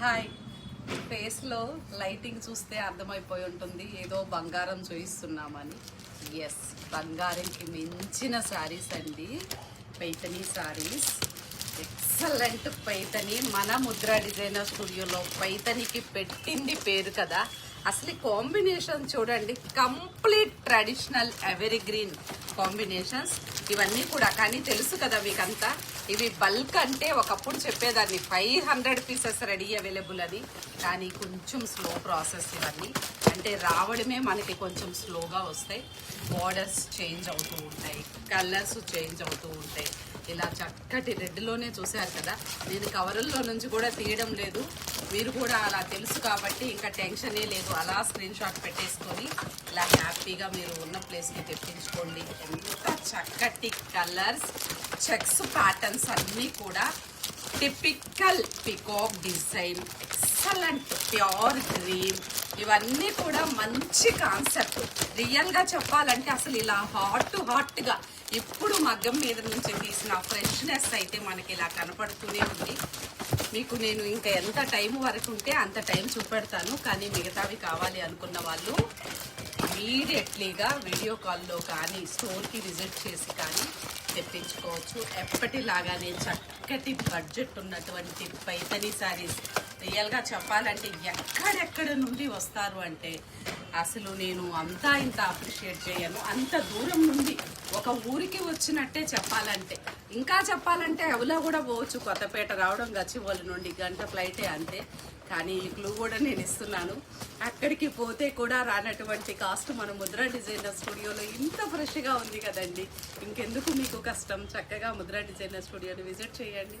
Hi. ఫేస్లో lighting చూస్తే అర్థమైపోయి ఉంటుంది. ఏదో బంగారం చూయిస్తున్నామని. ఎస్ బంగారంకి మించిన శారీస్ అండి. పైతని శారీస్. ఎక్సలెంట్ పైతని. మన ముద్ర డిజైనర్ స్టూడియోలో పైతనికి పెట్టింది పేరు కదా. అసలు కాంబినేషన్ చూడండి. Complete traditional evergreen combinations. ఇవన్నీ కూడా కానీ తెలుసు కదా మీకంతా. ఇవి బల్క్ అంటే ఒకప్పుడు చెప్పేదాన్ని. Five hundred pieces ready available అని కానీ కొంచెం స్లో ప్రాసెస్ ఇవన్నీ. అంటే రావడమే మనకి కొంచెం స్లోగా వస్తాయి. బార్డర్స్ చేంజ్ అవుతూ ఉంటాయి. కలర్స్ చేంజ్ అవుతూ ఉంటాయి. ఇలా చక్కటి రెడ్లోనే చూశారు కదా? నేను కవరుల్లో నుంచి కూడా తీయడం లేదు. మీరు కూడా అలా తెలుసు కాబట్టి ఇంకా టెన్షనే లేదు. అలా స్క్రీన్ షాట్ పెట్టేసుకొని ఇలా హ్యాపీగా మీరు ఉన్న ప్లేస్కి తెప్పించుకోండి. ఎంత చక్కటి కలర్స్ చెక్స్ ప్యాటర్న్స్ అన్నీ కూడా. Typical peacock design. Excellent pure green. ఇవన్నీ కూడా మంచి కాన్సెప్ట్. రియల్గా చెప్పాలంటే అసలు ఇలా హాట్ హాట్గా ఇప్పుడు మగ్గం మీద నుంచి తీసిన ఫ్రెష్నెస్ అయితే మనకి ఇలా కనపడుతూనే ఉంది. మీకు నేను ఇంకా ఎంత టైం వరకు ఉంటే అంత టైం చూపెడతాను. కానీ మిగతావి కావాలి అనుకున్న వాళ్ళు ఇమీడియట్లీగా వీడియో కాల్లో కానీ స్టోర్కి విజిట్ చేసి కానీ తెప్పించుకోవచ్చు. ఎప్పటిలాగానే చక్కటి బడ్జెట్ ఉన్నటువంటి పైతని శారీస్ రియల్గా చెప్పాలంటే ఎక్కడెక్కడ నుండి వస్తారు అంటే అసలు నేను అంతా ఇంత అప్రిషియేట్ చేయను. అంత దూరం నుండి ఒక ఊరికి వచ్చినట్టే చెప్పాలంటే. ఇంకా చెప్పాలంటే ఎవలో కూడా పోవచ్చు. కొత్తపేట రావడం గచ్చిబౌలి నుండి గంట ఫ్లైటే అంతే. కానీ ఈ క్లూ కూడా నేను ఇస్తున్నాను. అక్కడికి పోతే కూడా రానటువంటి కాస్ట్ మన ముద్ర డిజైనర్ స్టూడియోలో ఇంత ఫ్రెష్గా ఉంది కదండి. ఇంకెందుకు మీకు కష్టం? చక్కగా ముద్ర డిజైనర్ స్టూడియోని విజిట్ చేయండి.